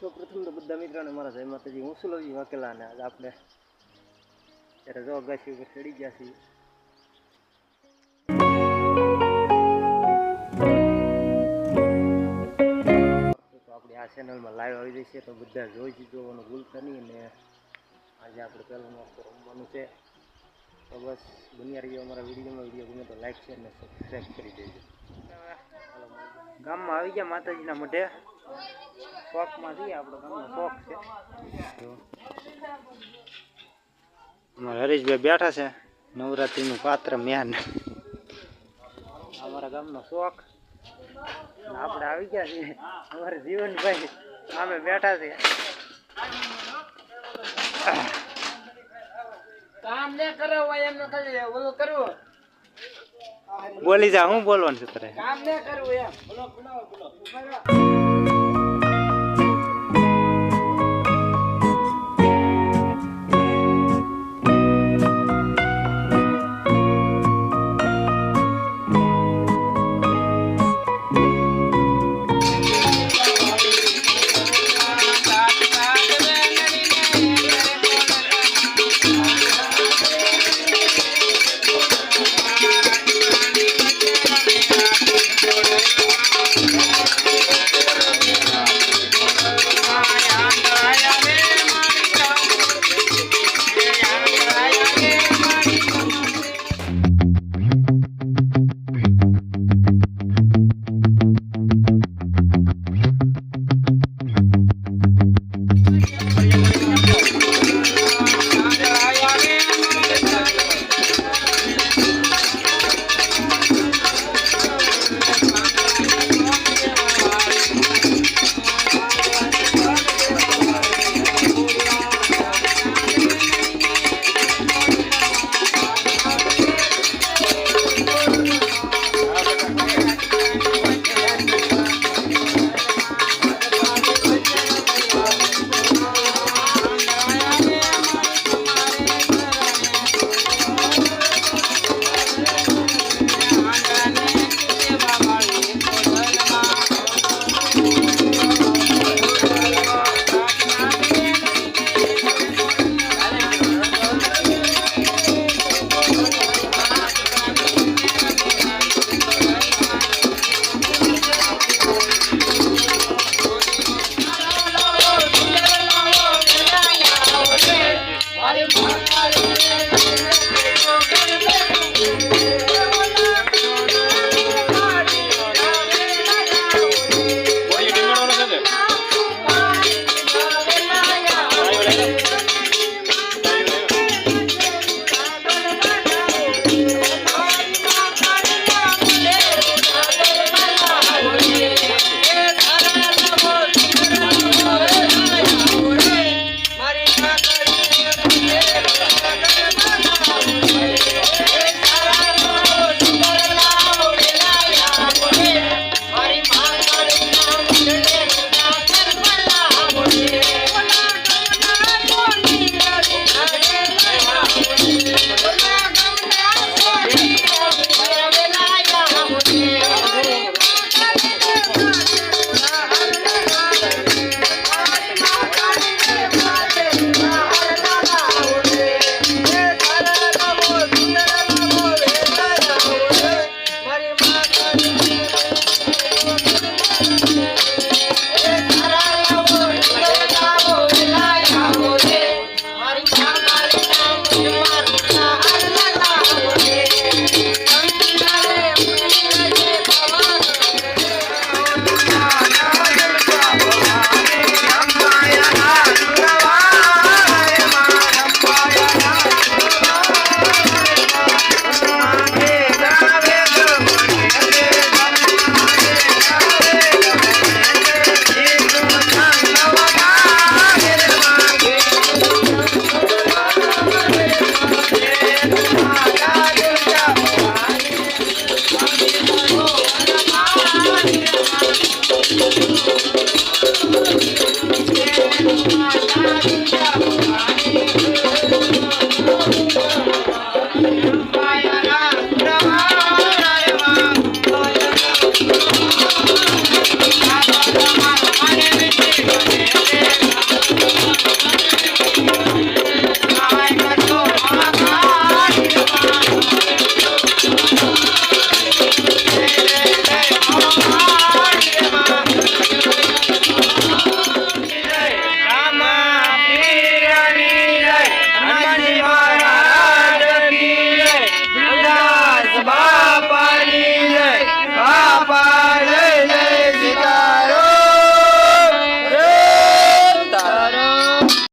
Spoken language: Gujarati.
સૌ પ્રથમ તો બધા મિત્રોને મારા જય માતાજી, હું સુલભજી વાકેલા અને આજે આપણે? ત્યારે જો અગાસી ઉપર ચડી ગયા છીએ. તો આપણી આ ચેનલમાં લાઈવ આવી જશે, તો બધા જોઈ જોવાનું ભૂલતા નહીં અને આજે આપણે પહેલો નાસ્તો રમવાનું છે. તો બસ, બન્યા રહીએ અમારા વિડીયોમાં. વીડિયો ગમે તો લાઈક શેર અને સબસ્ક્રાઈબ કરી દેજો. ગામમાં આવી ગયા માતાજીના મઢે. શોખમાં આપણો ગામનો શોખ છે. હરીશભાઈ બેઠા છે. નવરાત્રિનું પાત્ર મેન. અમારા ગામનો શોખ. આપણે આવી ગયા છીએ. અમારે જીવનભાઈ સામે બેઠા છીએ કામ ને કરો હોય એમ ઓલું કરવું. બોલી જા હું બોલવાનું છે તારે કામ ને કરવું એમ. બોલો બોલો બોલો.